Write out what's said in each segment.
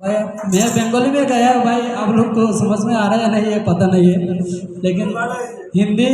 भाई मैं बंगाली में गया भाई आप लोग को समझ में आ रहा है या नहीं ये पता नहीं है लेकिन हिंदी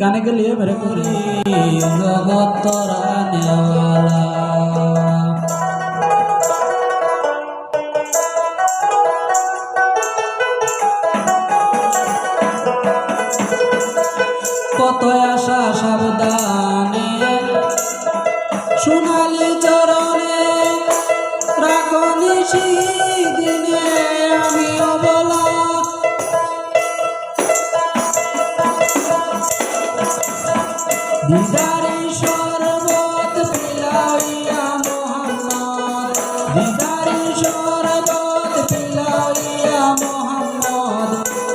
गाने के लिए मेरे को जगत रहने वाला কত আশা সাবধানে সোনালি চরণে দিদারি শরবত পিলাইয়া মোহাম্মদ। দিদারি শরবত পিলাইয়া মোহাম্মদ।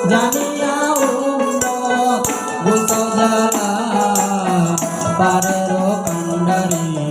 জানিয়া উম্মত গুত জালা পারের কান্ডারি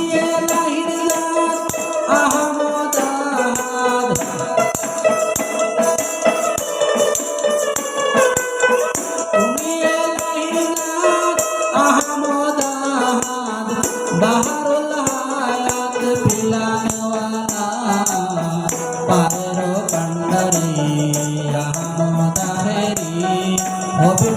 পিলানওয়ালা পারের রাম আহমদ হেরি হবি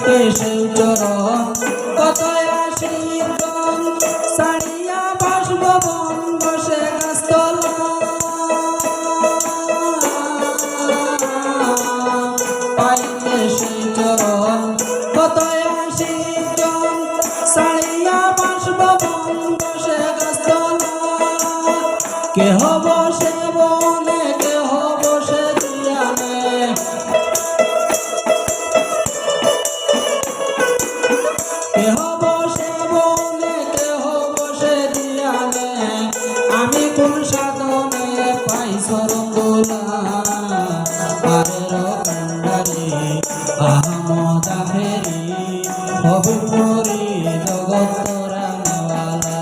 পাইতে সেই চরণ কত আশীর্বাদ সারিয়া বাসভবন বসে গাছতলা। পাইতে সেই চরণ কত আশীর্বাদ সারিয়া বাসভবন বসে গাছতলা। কেহ কোন সাধনে পাই সরঙ্গুলা পারের কান্ডারে আহমদ ফেরি হবি পরি জগৎ রানওয়ালা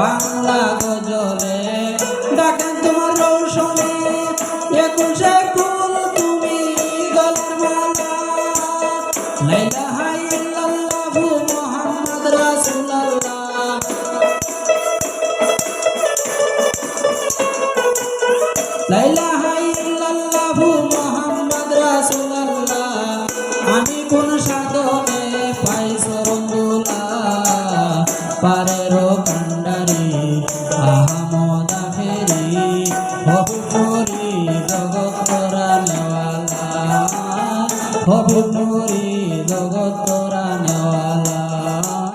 বাংলা গজলে ডাকেন তোমার রৌশনে, একুশে কুল তুমি গলার মালা লাইলা হাই ইল্লাল্লাহু মুহাম্মদ রাসূলুল্লাহ। লাইলা হবুপুরি জগৎ করা নেওয়ালা হবুপুরি